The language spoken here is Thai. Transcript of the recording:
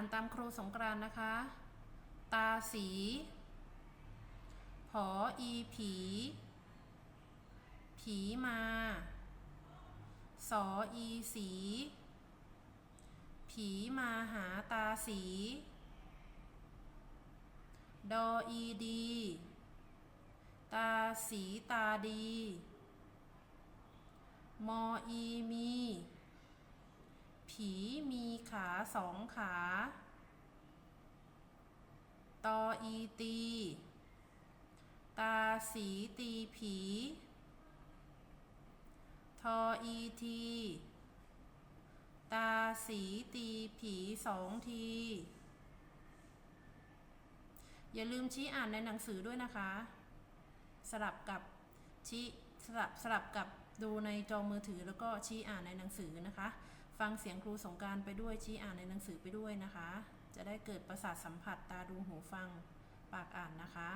านตามครูสงกรานนะคะ ตาสี ผออีผี ผีมา สออีสี ผีมาหาตาสี ดออีดี ตาสีตาดี มออีมี ผีมี ขาสองขา ตออีตี ตาสีตีผี ทออีที ตาสีตีผีสองที อย่าลืมชี้อ่านในหนังสือด้วยนะคะ สลับกับชี้สลับสลับกับดูในจอมือถือแล้วก็ชี้อ่านในหนังสือนะคะ ฟังเสียงครูสงการไปด้วยชี้อ่านในหนังสือไปด้วยนะคะ จะได้เกิดประสาทสัมผัสตาดูหูฟังปากอ่านนะคะ